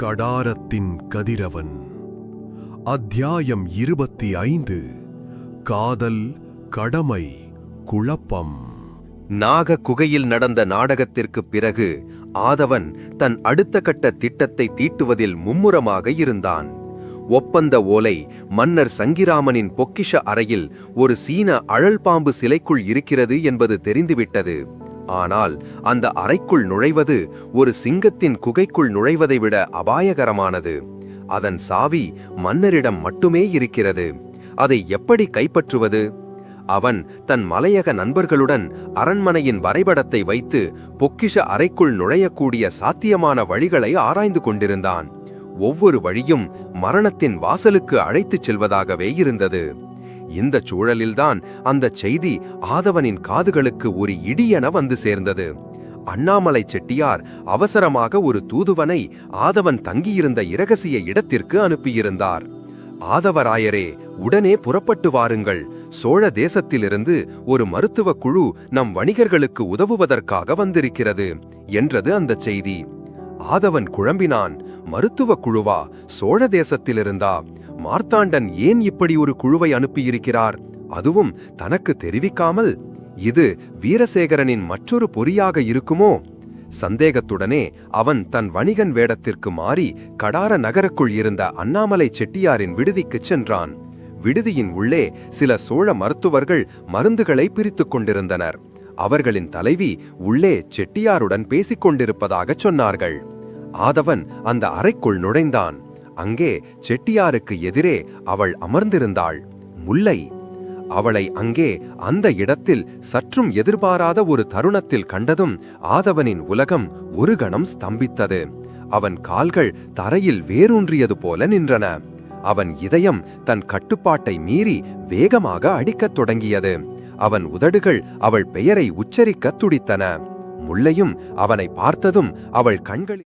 கடாரத்தின் கதிரவன். அத்தியாயம் இருபத்தி ஐந்து. காதல் கடமை குழப்பம். நாக குகையில் நடந்த நாடகத்திற்குப் பிறகு ஆதவன் தன் அடுத்த கட்ட திட்டத்தை தீட்டுவதில் மும்முரமாக இருந்தான். ஒப்பந்த ஓலை மன்னர் சங்கிராமனின் பொக்கிஷ அறையில் ஒரு சீன அழல் பாம்பு சிலைக்குள் இருக்கிறது என்பது தெரிந்துவிட்டது. ஆனால் அந்த அறைக்குள் நுழைவது ஒரு சிங்கத்தின் குகைக்குள் நுழைவதை விட அபாயகரமானது. அதன் சாவி மன்னரிடம் மட்டுமே இருக்கிறது. அதை எப்படி கைப்பற்றுவது? அவன் தன் மலையக நண்பர்களுடன் அரண்மனையின் வரைபடத்தை வைத்து பொக்கிஷ அறைக்குள் நுழையக்கூடிய சாத்தியமான வழிகளை ஆராய்ந்து கொண்டிருந்தான். ஒவ்வொரு வழியும் மரணத்தின் வாசலுக்கு அழைத்துச் செல்வதாகவே இருந்தது. இந்த சூழலில்தான் அந்த செய்தி ஆதவனின் காதுகளுக்கு ஒரு இடியென வந்து சேர்ந்தது. அண்ணாமலை செட்டியார் அவசரமாக ஒரு தூதுவனை ஆதவன் தங்கியிருந்த இரகசிய இடத்திற்கு அனுப்பியிருந்தார். ஆதவராயரே உடனே புறப்பட்டு வாருங்கள். சோழ தேசத்திலிருந்து ஒரு மருத்துவ குழு நம் வணிகர்களுக்கு உதவுவதற்காக வந்திருக்கிறது என்றது அந்த செய்தி. ஆதவன் குழம்பினான். மருத்துவ குழுவா? சோழ தேசத்திலிருந்தா? மார்த்தாண்டன் ஏன் இப்படி ஒரு குழுவை அனுப்பியிருக்கிறார்? அதுவும் தனக்கு தெரிவிக்காமல் இது வீரசேகரனின் மற்றொரு பொறியாக இருக்குமோ? சந்தேகத்துடனே அவன் தன் வணிகன் வேடத்திற்கு மாறி கடார நகருக்குள் இருந்த அண்ணாமலை செட்டியாரின் விடுதிக்குச் சென்றான். விடுதியின் உள்ளே சில சோழ மருத்துவர்கள் மருந்துகளை பிரித்துக் கொண்டிருந்தனர். அவர்களின் தலைவி உள்ளே செட்டியாருடன் பேசிக் கொண்டிருப்பதாகச் சொன்னார்கள். ஆதவன் அந்த அறைக்குள் நுழைந்தான். அங்கே செட்டியாருக்கு எதிரே அவள் அமர்ந்திருந்தாள். முல்லை அவளை அங்கே அந்த இடத்தில் சற்றும் எதிர்பாராத ஒரு தருணத்தில் கண்டதும் ஆதவனின் உலகம் ஒரு கணம் ஸ்தம்பித்தது. அவன் கால்கள் தரையில் வேரூன்றியது போல நின்றன. அவன் இதயம் தன் கட்டுப்பாட்டை மீறி வேகமாக அடிக்கத் தொடங்கியது. அவன் உதடுகள் அவள் பெயரை உச்சரிக்கத் துடித்தன. முல்லையும் அவனை பார்த்ததும் அவள் கண்களில்